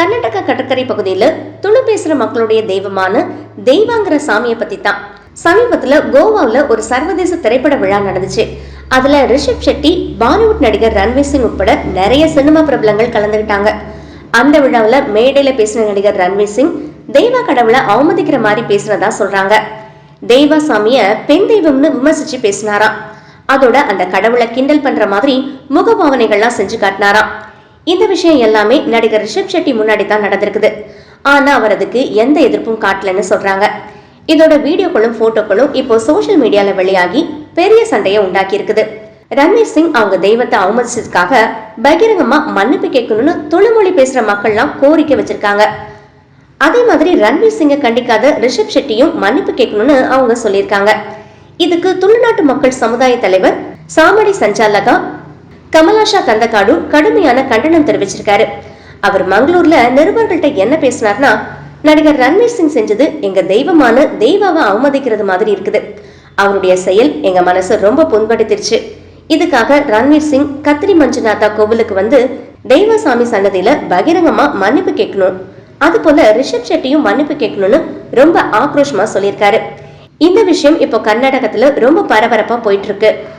கர்நாடகா கடற்கரை பகுதியில துளு பேசுற மக்களுடைய தெய்வமான தெய்வாங்கிற சாமியை பத்தி தான் சமீபத்துல கோவாவில் ஒரு சர்வதேச திரைப்பட விழா நடந்துச்சு. அதுல ரிஷப் ஷெட்டி பாலிவுட் நடிகர் ரன்வீர் சிங் உட்பட நிறைய சினிமா பிரபலங்கள் கலந்துகிட்டாங்க. அந்த விழாவில் மேடையில பேசின நடிகர் ரன்வீர் சிங் தெய்வ கடவுளை அவமதிக்கிற மாதிரி பேசுனதா சொல்றாங்க. தெய்வ சாமிய பெண் தெய்வம்னு விமர்சிச்சு பேசினாராம். அதோட அந்த கடவுளை கிண்டல் பண்ற மாதிரி முகபாவனைகள்லாம் செஞ்சு காட்டினாராம். இந்த விஷயம் எல்லாமே நடிகர் ரிஷப் ஷெட்டி முன்னாடி தான் நடந்திருக்குது. ஆனா அவர் அதுக்கு எந்த எதிர்ப்பும் காட்டலன்னு சொல்றாங்க. இதோட வீடியோக்களும் போட்டோக்களும் இப்போ சோஷியல் மீடியால வெளியாகி பெரிய சண்டையை உண்டாக்கி இருக்குது ரமேஷ் சிங் அவங்க தெய்வத்தை அவமதிச்சதுக்காக பகிரங்கமா மன்னிப்பு கேட்கணும்னு துளுமொழி பேசுற மக்கள்லாம் கோரிக்கை வச்சிருக்காங்க. அதே மாதிரி ரன்வீர் சிங்கை கண்டிக்காத ரிஷப் ஷெட்டியும் மன்னிப்பு கேட்கணும்னு அவங்க சொல்லியிருக்காங்க. இதுக்கு துளுநாட்டு மக்கள் சமுதாய தலைவர் சாமடி சஞ்சாலகா கமலாஷா கந்தகாடு கடுமையான கண்டனம் தெரிவிச்சிருக்காரு. அவர் மங்களூர்ல நிருபர்கள்ட்ட என்ன பேசினார்னா நடிகர் ரன்வீர் சிங் செஞ்சது எங்க தெய்வமான தெய்வாவை அவமதிக்கிறது மாதிரி இருக்குது. அவருடைய செயல் எங்க மனசு ரொம்ப புண்படுத்திருச்சு. இதுக்காக ரன்வீர் சிங் கத்திரி மஞ்சுநாதா கோவிலுக்கு வந்து தெய்வசாமி சன்னதியில பகிரங்கமா மன்னிப்பு கேட்கணும். அது போல ரிஷப் ஷெட்டியும் மன்னிப்பு கேட்கணும்னு ரொம்ப ஆக்ரோஷமா சொல்லியிருக்காரு. இந்த விஷயம் இப்போ கர்நாடகத்துல ரொம்ப பரபரப்பா போயிட்டு இருக்கு.